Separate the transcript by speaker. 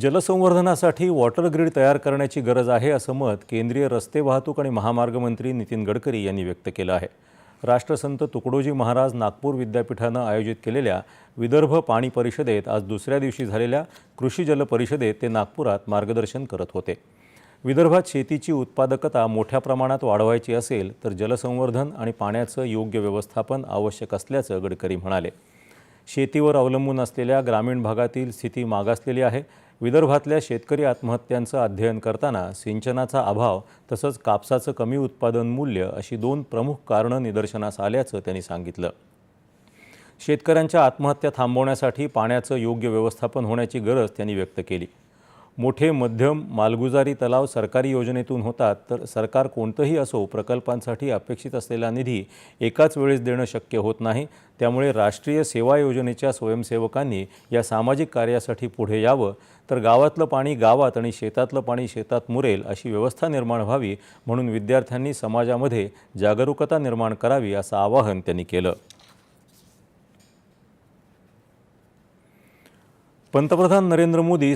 Speaker 1: जलसंवर्धनासाठी water grid तयार करण्याची गरज आहे असं मत केंद्रीय रस्ते वाहतूक आणि महामार्ग मंत्री नितीन गडकरी यांनी व्यक्त केलं आहे राष्ट्रसंत तुकडोजी महाराज नागपूर विद्यापीठानं आयोजित केलेल्या विदर्भ पाणी परिषदेत आज दुसऱ्या दिवशी झालेल्या कृषी जल परिषदेत ते नागपुरात मार्गदर्शन करत होते विदर्भात शेतीची उत्पादकता मोठ्या प्रमाणात वाढवायची असेल तर जलसंवर्धन आणि पाण्याचं योग्य व्यवस्थापन आवश्यक असल्याचं गडकरी म्हणाले शेतीवर अवलंबून असलेल्या ग्रामीण भागातील स्थिती मागासलेली आहे विदर्भातल्या शेतकरी आत्महत्यांचं अध्ययन करताना सिंचनाचा अभाव तसंच कापसाचं कमी उत्पादन मूल्य अशी दोन प्रमुख कारणं निदर्शनास आल्याचं त्यांनी सांगितलं शेतकऱ्यांच्या आत्महत्या थांबवण्यासाठी पाण्याचं योग्य व्यवस्थापन होण्याची गरज त्यांनी व्यक्त केली मोठे मध्यम मालगुजारी तलाव सरकारी योजनेतून होतात तर सरकार कोणतंही असो प्रकल्पांसाठी अपेक्षित असलेला निधी एकाच वेळेस देणं शक्य होत नाही त्यामुळे राष्ट्रीय सेवा योजनेच्या स्वयंसेवकांनी या सामाजिक कार्यासाठी पुढे यावं तर गावातलं पाणी गावात आणि शेतातलं पाणी शेतात मुरेल अशी व्यवस्था निर्माण व्हावी म्हणून विद्यार्थ्यांनी समाजामध्ये जागरूकता निर्माण करावी असं आवाहन त्यांनी केलं
Speaker 2: पंतप्रधान नरेंद्र मोदी